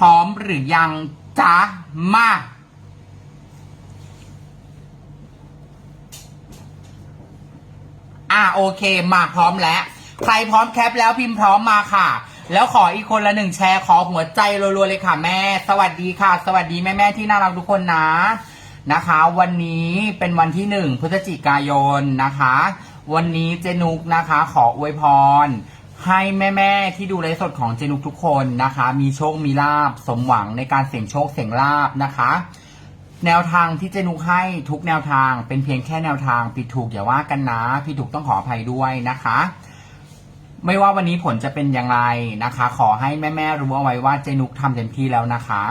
พร้อมหรือยังจ๊ะมาอะโอเคมาพร้อมแล้ว ใครพร้อมแคปแล้วพิมพ์พร้อมมาค่ะ แล้วขออีกคนละหนึ่งแชร์ขอหัวใจรัวๆเลยค่ะแม่ สวัสดีค่ะ สวัสดีแม่ๆที่น่ารักทุกคนนะนะคะ วันนี้เป็นวันที่หนึ่งพฤศจิกายนนะคะ วันนี้เจนุกนะคะ ขออวยพร ให้แม่ๆที่ดูไลฟ์สดของเจนุกทุกคนนะคะ มีโชคมีลาบสมหวังในการเสี่ยงโชคเสี่ยงลาบนะคะ แนวทางที่เจนุกให้ทุกแนวทางเป็นเพียงแค่แนวทางผิดถูกอย่าว่ากันนะผิดถูกต้องขออภัยด้วยนะคะ ไม่ว่าวันนี้ผลจะเป็นอย่างไรนะคะ ขอให้แม่ๆรู้เอาไว้ว่าเจนุกทำเต็มที่แล้วนะคะ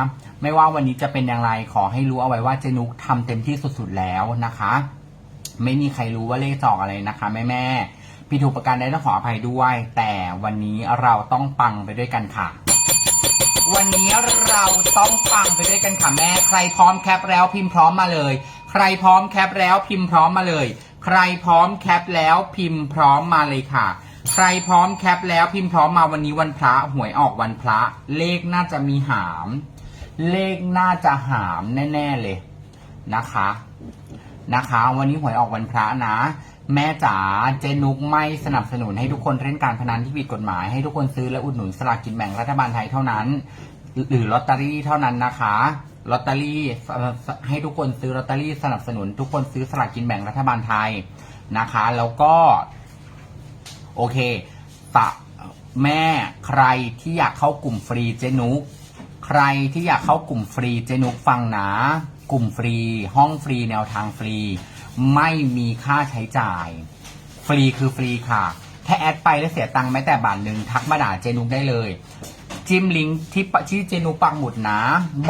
ไม่ว่าวันนี้จะเป็นอย่างไรขอให้รู้เอาไว้ว่าเจนุกทำเต็มที่สุดๆแล้วนะคะ ไม่มีใครรู้ว่าเลขจอกอะไรนะคะแม่แม่ๆผิดถูกประการใดต้องขออภัยด้วย แต่ วันนี้เราต้องปังไปด้วยกันค่ะ วันนี้เราต้องปังไปด้วยกันค่ะแม่ใครพร้อมแคปแล้วพิมพ์พร้อมมาเลย ใครพร้อมแคปแล้วพิมพ์พร้อมมาเลย ใครพร้อมแคปแล้วพิมพ์พร้อมมาเลยค่ะ ใครพร้อมแคปแล้วพิมพ์พร้อมมาวันนี้วันพระหวยออกวันพระ เลขน่าจะมีหาม เลขน่าจะหามแน่ ๆเลยนะคะ นะคะ วันนี้หวยออกวันพระนะ แม่จ๋าเจนุกไม่สนับสนุนให้ทุกคนเล่นการพนันที่ผิดกฎหมายให้ทุกคนซื้อและอุดหนุนสลากกินแบ่งรัฐบาลไทยเท่านั้น หรือลอตเตอรี่เท่านั้นนะคะลอตเตอรี่ให้ทุกคนซื้อลอตเตอรี่สนับสนุน ทุกคนซื้อสลากกินแบ่งรัฐบาลไทยนะคะ แล้วก็ โอเคตะแม่ใครที่อยากเข้ากลุ่มฟรีเจนุกใครที่อยากเข้ากลุ่มฟรีเจนุกฟังนะ กลุ่มฟรี ห้องฟรีแนวทางฟรี ไม่มีค่าใช้จ่าย ฟรีคือฟรีค่ะแค่แอดไปแล้วเสียตังค์แม้แต่บาทหนึ่งทักมาด่าเจนุกได้เลย จิ้มลิงก์ที่ปะที่เจนุกปักหมุดนะ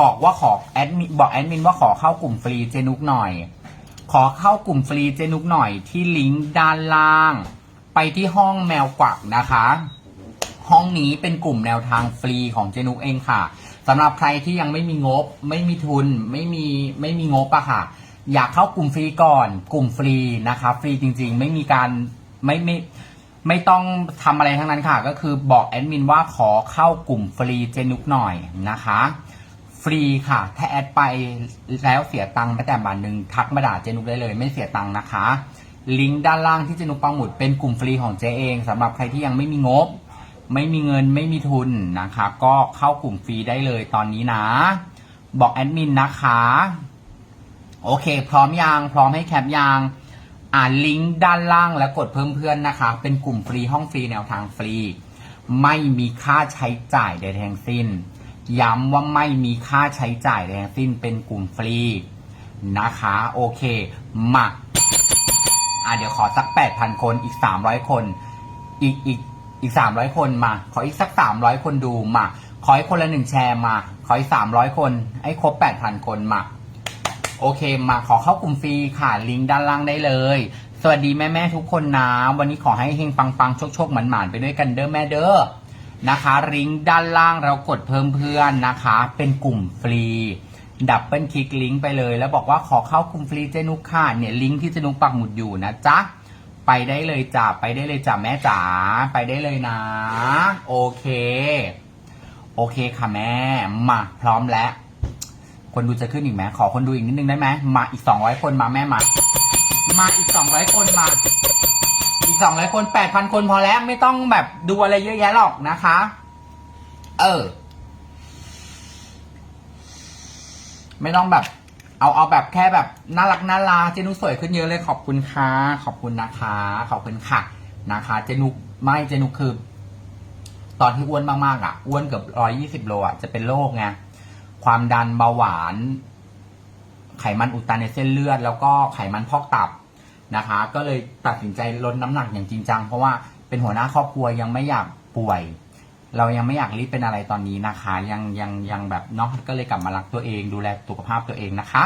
บอกว่าขอแอดมินบอกแอดมินว่าขอเข้ากลุ่มฟรีเจนุกหน่อย ขอเข้ากลุ่มฟรีเจนุกหน่อยที่ลิงก์ด้านล่าง ไปที่ห้องแมวกวักนะคะ ห้องนี้เป็นกลุ่มแนวทางฟรีของเจนุกเองค่ะ สำหรับใครที่ยังไม่มีงบ ไม่มีทุน ไม่มีไม่มีงบอะค่ะ อยากเข้ากลุ่มฟรีก่อน กลุ่มฟรีนะคะฟรีจริง ๆ ไม่มีการไม่ไม่ไม่ต้องทำอะไรทั้งนั้นค่ะ ก็คือบอกแอดมินว่าขอเข้ากลุ่มฟรีเจนุกหน่อยนะคะ ฟรีค่ะ ถ้าแอดไปแล้วเสียตังค์แม้แต่บาทหนึ่งทักมาด่าเจนุกได้เลย ไม่เสียตังค์นะคะ ลิงก์ด้านล่างที่เจนุกปังหมุดเป็นกลุ่มฟรีของเจเองสำหรับใครที่ยังไม่มีงบ ไม่มีเงินไม่มีทุนนะคะ ก็เข้ากลุ่มฟรีได้เลยตอนนี้นะ บอกแอดมินนะคะ โอเค พร้อมยังพร้อมให้แคปยังอ่านลิงก์ด้านล่างแล้วกดเพิ่มเพื่อนนะคะ เป็นกลุ่มฟรีห้องฟรีแนวทางฟรี ไม่มีค่าใช้จ่ายใดทั้งสิ้น ย้ำว่าไม่มีค่าใช้จ่ายใดทั้งสิ้น เป็นกลุ่มฟรีนะคะ โอเคมาอะเดี๋ยวขอสัก 8,000 คนอีก 300 คน อีกอีก อีก 300 คนมา ขออีกสัก 300 คนดูมา ขอให้คนละหนึ่งแชร์มา ขออีก 300 คน ให้ครบ 8,000 คนมา โอเคมาขอเข้ากลุ่มฟรีค่ะ ลิงก์ด้านล่างได้เลย สวัสดีแม่แม่ทุกคนนะ วันนี้ขอให้เฮงปังปังโชคโชคหมันหมานไปด้วยกันเด้อแม่เด้อ นะคะลิงก์ด้านล่างเรากดเพิ่มเพื่อนนะคะ เป็นกลุ่มฟรี ดับเบิลคลิกลิงก์ไปเลย แล้วบอกว่าขอเข้ากลุ่มฟรีเจนุกค่ะ เนี่ยลิงก์ที่เจนุกปักหมุดอยู่นะจ๊ะ ไปได้เลยจ้ะไปได้เลยจ้ะแม่จ๋าไปได้เลยนะ โอเค โอเคค่ะแม่มาพร้อมแล้ว คนดูจะขึ้นอีกไหมขอคนดูอีกนิดนึงได้ไหมมาอีกสองร้อยคนมาแม่มามาอีกสองร้อยคนมา อีกสองร้อยคนแปดพันคนพอแล้วไม่ต้องแบบดูอะไรเยอะแยะหรอกนะคะ เออ ไม่ต้องแบบ เอาเอาแบบแค่แบบน่ารักน่ารักเจนุกสวยขึ้นเยอะเลยขอบคุณค่ะขอบคุณนะคะ ขอบคุณค่ะนะคะ เจนุกไม่เจนุกคือ ตอนที่อ้วนมากๆอะอ้วนเกือบร้อยยี่สิบโลอะจะเป็นโรคไงความดันเบาหวาน ไขมันอุดตันในเส้นเลือด แล้วก็ไขมันพอกตับนะคะ ก็เลยตัดสินใจลดน้ำหนักอย่างจริงจังเพราะว่าเป็นหัวหน้าครอบครัวยังไม่อยากป่วย เรายังไม่อยากรีบเป็นอะไรตอนนี้นะคะ ยังยังยังแบบเนาะก็เลยกลับมารักตัวเอง ดูแลสุขภาพตัวเองนะคะ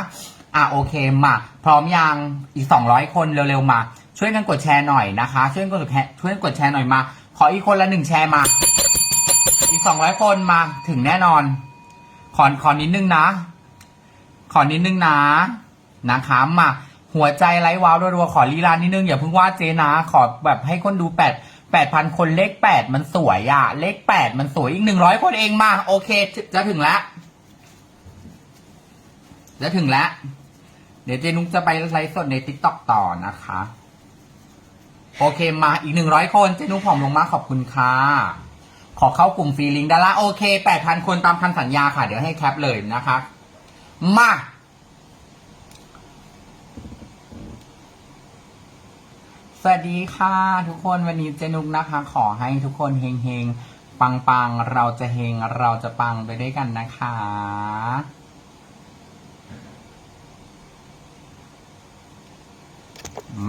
อะโอเคมาพร้อมยังอีก 200 คนเร็วๆมา ช่วยกันกดแชร์หน่อยนะคะ ช่วยกันกดแชร์ช่วยกันกดแชร์หน่อยมา ขออีกคนละหนึ่งแชร์มา อีก 200 คนมาถึงแน่นอน ขอขอนิดนึงนะ ขอนิดนึงนะนะคะมาหัวใจไร้ว้าวรัวๆขอลีลานิดนึงอย่าเพิ่งว่าเจนะ ขอแบบให้คนดูแปด แปดพันคนเลขแปดมันสวยอะเลขแปดมันสวยอีกหนึ่งร้อยคนเองมา โอเค จะถึงแล้วจะถึงแล้วเดี๋ยวเจนุกจะไปไลฟ์สดในติ๊กต็อกต่อนะคะ โอเคมาอีกหนึ่งร้อยคนเจนุกผอมลงมาขอบคุณค่ะขอเข้ากลุ่มฟรีลิงดาราโอเคแปดพันคนตามคำสัญญาค่ะ เดี๋ยวให้แคปเลยนะคะ มา สวัสดีค่ะทุกคนวันนี้เจนุกนะคะ ขอให้ทุกคนเฮงเฮงปังปังเราจะเฮงเราจะปังไปด้วยกันนะคะ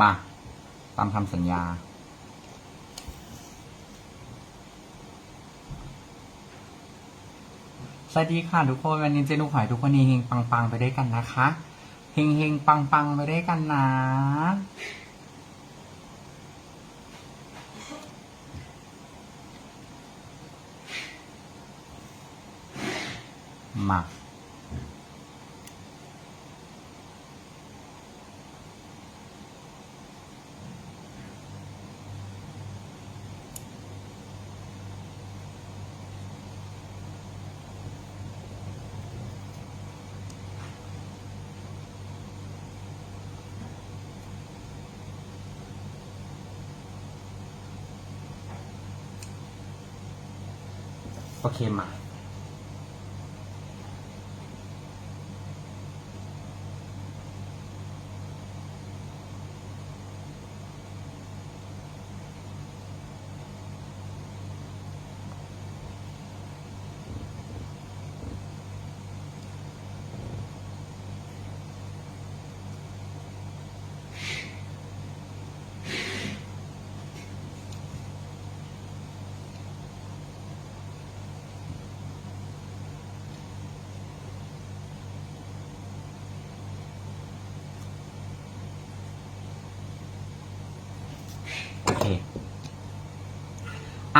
มาตามคำสัญญา สวัสดีค่ะทุกคนวันนี้เจนุกขอให้ทุกคนเฮงเฮงปังปังไปด้วยกันนะคะเฮงเฮงปังปังไปด้วยกันนะ มาโอเคมา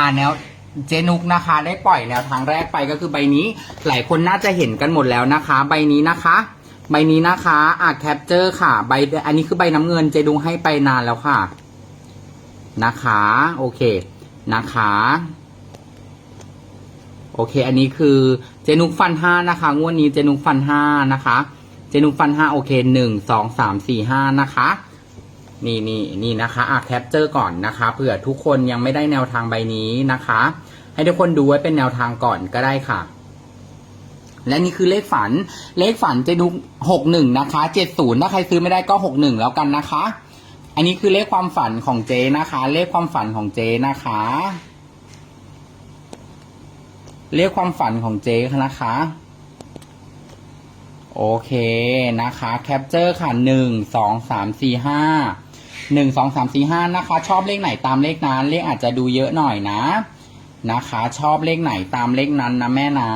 าแนวเจนุกนะคะ ได้ปล่อยแนวทางแรกไปก็คือใบนี้ หลายคนน่าจะเห็นกันหมดแล้วนะคะ ใบนี้นะคะ ใบนี้นะคะอะแคปเจอร์ค่ะ ใบอันนี้คือใบน้ำเงินเจดุงให้ไปนานแล้วค่ะ นะคะ โอเคนะคะ โอเค อันนี้คือเจนุกฟันห้านะคะงวดนี้เจนุกฟันห้านะคะ เจนุกฟันห้าโอเคหนึ่งสองสามสี่ห้านะคะ นี่นี่นี่นะคะอะแคปเจอร์ก่อนนะคะเผื่อทุกคนยังไม่ได้แนวทางใบนี้นะคะ ให้ทุกคนดูไว้เป็นแนวทางก่อนก็ได้ค่ะ และนี่คือเลขฝัน เลขฝันเจนุกหกหนึ่งนะคะเจ็ดศูนย์ถ้าใครซื้อไม่ได้ก็หกหนึ่งแล้วกันนะคะ อันนี้คือเลขความฝันของเจนะคะ เลขความฝันของเจนะคะ เลขความฝันของเจนะคะโอเคนะคะ แคปเจอร์ค่ะหนึ่งสองสามสี่ห้า หนึ่งสองสามสี่ห้านะคะ ชอบเลขไหนตามเลขนั้น เลขอาจจะดูเยอะหน่อยนะ นะคะ ชอบเลขไหนตามเลขนั้นนะแม่นะ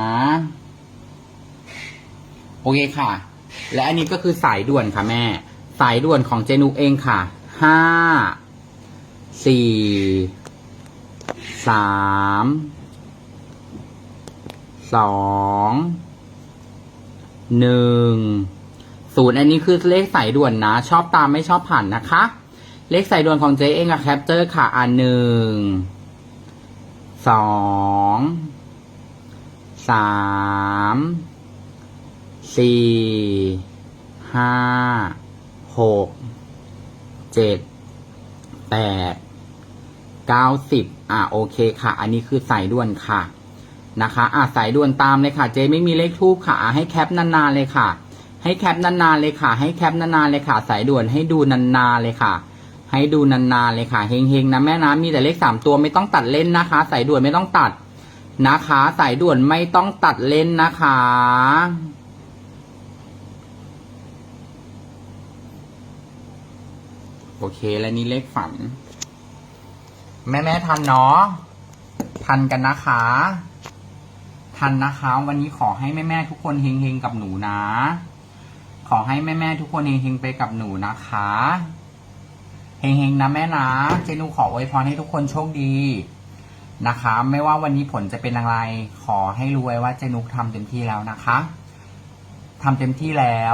โอเคค่ะ และอันนี้ก็คือสายด่วนค่ะแม่ สายด่วนของเจนุกเองค่ะห้าสี่สามสองหนึ่งศูนย์อันนี้คือเลขสายด่วนนะ ชอบตามไม่ชอบผ่านนะคะ เลขสายด่วนของเจเองอะแคปเจอร์ค่ะอันหนึ่งสองสามสี่ห้าหกเจ็ดแปดเก้าสิบอะโอเคค่ะ อันนี้คือสายด่วนค่ะนะคะอะสายด่วนตามเลยค่ะ เจไม่มีเลขทูบค่ะอะให้แคปนานๆเลยค่ะ ให้แคปนานๆเลยค่ะ ให้แคปนานๆเลยค่ะ สายด่วนให้ดูนานๆเลยค่ะ ให้ดูนานๆเลยค่ะเฮงๆนะแม่นะมีแต่เลขสามตัวไม่ต้องตัดเล่นนะคะ สายด่วนไม่ต้องตัดนะคะ สายด่วนไม่ต้องตัดเล่นนะคะ โอเคแล้วนี่เลขฝัน แม่แม่ๆทันเนาะทันกันนะคะ ทันนะคะ วันนี้ขอให้แม่แม่ๆทุกคนเฮงๆกับหนูนะ ขอให้แม่แม่ๆทุกคนเฮงๆไปกับหนูนะคะ เฮงๆนะแม่นะเจนูขออวยพรให้ทุกคนโชคดีนะคะ ไม่ว่าวันนี้ผลจะเป็นอะไร ขอให้รู้ไว้ว่าเจนุกทำเต็มที่แล้วนะคะทำเต็มที่แล้ว